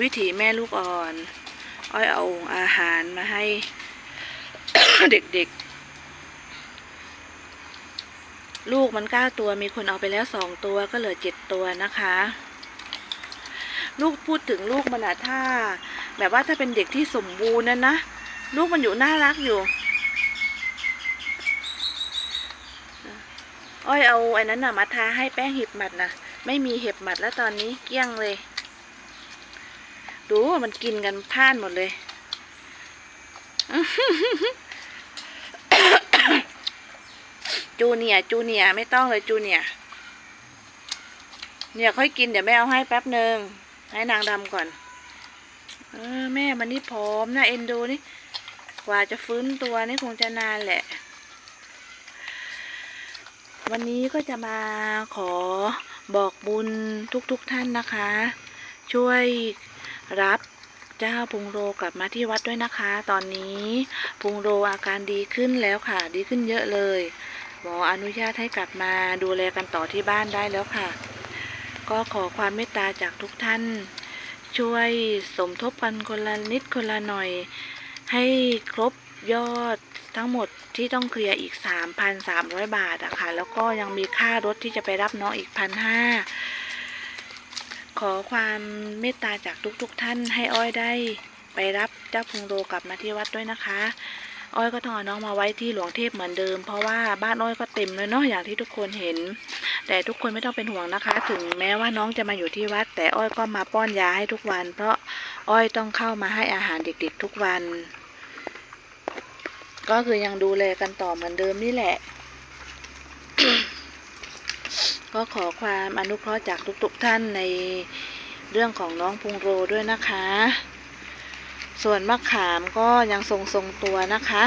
วิถีแม่ลูกอ่อน อ้อยเอาอาหารมาให้เด็กๆ ลูกมันเก้าตัวมีคนเอาไปแล้วสองตัวก็เหลือเจ็ดตัวนะคะ ลูกพูดถึงลูกมันอะถ้า แบบว่าถ้าเป็นเด็กที่สมบูรณ์นะนะ ลูกมันอยู่น่ารักอยู่ อ้อยเอาไอ้นั้นน่ะมาทาให้แป้งเห็บหมัดนะไม่มีเห็บหมัดแล้วตอนนี้เกี้ยงเลย ดูมันกินกันพ่านหมดเลย จูเนียจูเนียไม่ต้องเลยจูเนียเนี่ยค่อยกินเดี๋ยวแม่เอาให้แป๊บหนึ่งให้นางดำก่อน เออ แม่มันนี่ผอมนะเอ็นดูนี่ กว่าจะฟื้นตัวนี่คงจะนานแหละ วันนี้ก็จะมาขอบอกบุญทุกๆทท่านนะคะ ช่วย รับเจ้าพุงโรกลับมาที่วัดด้วยนะคะ ตอนนี้พุงโรอาการดีขึ้นแล้วค่ะ ดีขึ้นเยอะเลยหมออนุญาตให้กลับมาดูแลกันต่อที่บ้านได้แล้วค่ะ ก็ขอความเมตตาจากทุกท่าน ช่วยสมทบกันคนละนิดคนละหน่อย ให้ครบยอดทั้งหมดที่ต้องเคลียร์อีก 3,300 บาทอะค่ะ แล้วก็ยังมีค่ารถที่จะไปรับน้องอีกพันห้า ขอความเมตตาจากทุกๆทท่านให้อ้อยได้ไปรับเจ้าพุงโรกลับมาที่วัดด้วยนะคะ อ้อยก็ต้องเอาน้องมาไว้ที่หลวงเทพเหมือนเดิม เพราะว่าบ้านอ้อยก็เต็มเลยเนาะอย่างที่ทุกคนเห็น แต่ทุกคนไม่ต้องเป็นห่วงนะคะ ถึงแม้ว่าน้องจะมาอยู่ที่วัด แต่อ้อยก็มาป้อนยาให้ทุกวัน เพราะอ้อยต้องเข้ามาให้อาหารเด็กๆทุกวัน ก็คือยังดูแลกันต่อเหมือนเดิมนี่แหละ ก็ขอความอนุเคราะห์จากทุกๆท่านในเรื่องของน้องพุงโรด้วยนะคะ ส่วนมะขามก็ยังทรงทรงตัวนะคะ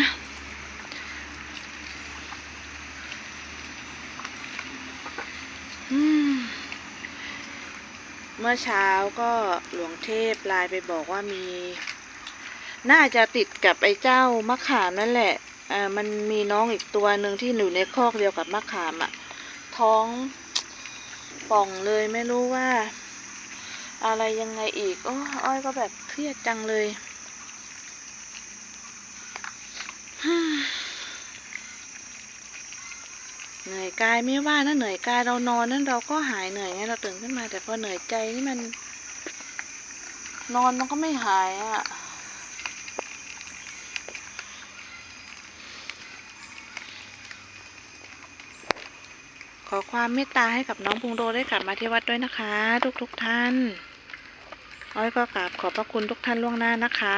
เมื่อเช้าก็หลวงเทพไลน์ไปบอกว่ามี น่าจะติดกับไอ้เจ้ามะขามนั่นแหละอ่ามันมีน้องอีกตัวหนึ่งที่อยู่ในคอกเดียวกับมะขามอะท้อง ป่องเลยไม่รู้ว่า อะไรยังไงอีก โอ้อ้อยก็แบบเครียดจังเลยเหนื่อยกายไม่ว่านะเหนื่อยกายเรานอนนั้นเราก็หายเหนื่อยไงเราตื่นขึ้นมา แต่พอเหนื่อยใจนี่มัน นอนมันก็ไม่หายอะ่ะ ขอความเมตตาให้กับน้องพุงโดได้กลับมาที่วัดด้วยนะคะ ทุกๆทท่าน อ้อยก็กราบขอบพระคุณทุกท่านล่วงหน้านะคะ